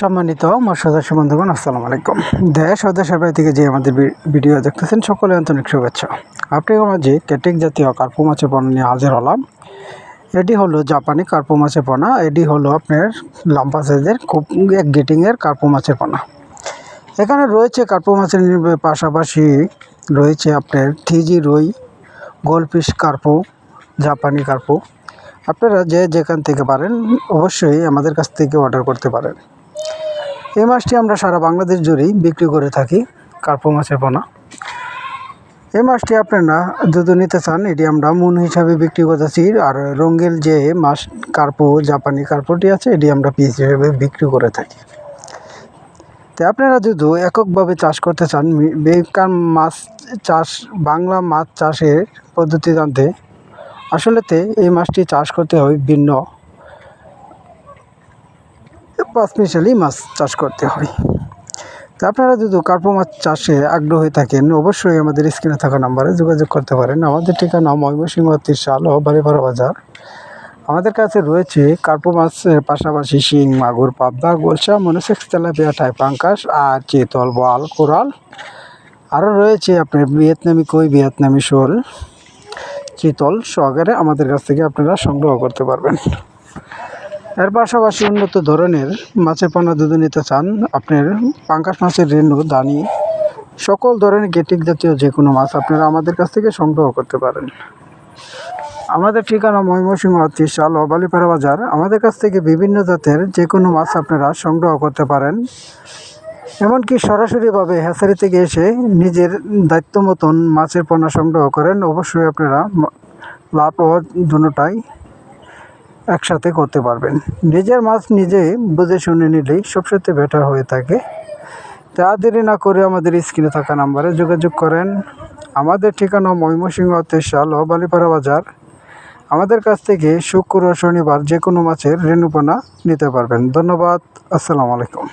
সম্মানিত সদস্য বন্ধুগণ আসসালামু আলাইকুম। দেশ ও দেশের বাইরে থেকে যে আমাদের ভিডিও দেখতেছেন, সকলে আন্তরিক শুভেচ্ছা। আপনাদের যে ক্যাটেক জাতীয় কার্পু মাছের পণ্য নিয়ে হাজির হলাম, এটি হলো জাপানি কার্পু মাছের পোনা এটি হলো আপনার লাম্পা সাইজের, খুব এক গেটিংয়ের কার্পু মাছের পোনা এখানে রয়েছে কার্পু মাছের পাশাপাশি রয়েছে আপনার থিজি রুই, গোলফিশ কার্পু, জাপানি কার্পু। আপনারা যে যেখান থেকে পারেন, অবশ্যই আমাদের কাছ থেকে অর্ডার করতে পারেন। এই মাছটি আমরা সারা বাংলাদেশ জুড়েই বিক্রি করে থাকি, কার্পো মাছের পোনা। এই মাছটি আপনারা যদি নিতে চান, এটি আমরা মুন হিসাবে বিক্রি করতেছি। আর রঙ্গেল যে মাছ, কার্পো, জাপানি কার্পোটি আছে, এটি আমরা পিস হিসেবে বিক্রি করে থাকি। তো আপনারা যদি এককভাবে চাষ করতে চান বেকার মাছ চাষ, বাংলা মাছ চাষের পদ্ধতি জানতে, আসলেতে এই মাছটি চাষ করতে হয় ভিন্ন মিশালি মাছ চাষ করতে হয় তো আপনারা যদি কার্পো মাছ চাষে আগ্রহী থাকেন, অবশ্যই আমাদের স্ক্রিনে থাকা নাম্বারে যোগাযোগ করতে পারেন। আমাদের ঠিকানা ময়মনসিংহ ত্রিশাল ও বাড়িপাড়া বাজার। আমাদের কাছে রয়েছে কার্পো মাছের পাশাপাশি শিং, মাগুর, পাবদা গোলসা মনোসেক্স, তেলাপিয়া, টাই পাঙ্কাস আর চেতল বোয়াল, কোরাল। আরও রয়েছে আপনার ভিয়েতনামি কই, ভিয়েতনামি শোল। চিতল সহকারে আমাদের কাছ থেকে আপনারা সংগ্রহ করতে পারবেন। এর পাশাপাশি উন্নত ধরনের মাছের পোনা যদি নিতে চান, আপনার পাঙ্কাশ মাছের রেণু, দানি, সকল ধরনের গেটিক জাতীয় যে কোনো মাছ আপনারা আমাদের কাছ থেকে সংগ্রহ করতে পারেন। আমাদের ঠিকানা ময়মনসিংহ ত্রিশাল ও বালিপাড়া বাজার। আমাদের কাছ থেকে বিভিন্ন জাতের যে কোনো মাছ আপনারা সংগ্রহ করতে পারেন। এমনকি সরাসরিভাবে হ্যাচারি থেকে এসে নিজের দায়িত্ব মতন মাছের পোনা সংগ্রহ করেন। অবশ্যই আপনারা লাভ ও দুটাই একসাথে করতে পারবেন। নিজের মাছ নিজে বুঝে শুনে নিলেই সবসাথে বেটার হয়ে থাকে। তা দেরি না করে আমাদের স্ক্রিনে থাকা নাম্বারে যোগাযোগ করেন। আমাদের ঠিকানা ময়মনসিংহ তেসাল ও বালিপাড়া বাজার। আমাদের কাছ থেকে শুক্র, শনিবার যে কোনো মাছের রেণুপনা নিতে পারবেন। ধন্যবাদ। আসসালামু আলাইকুম।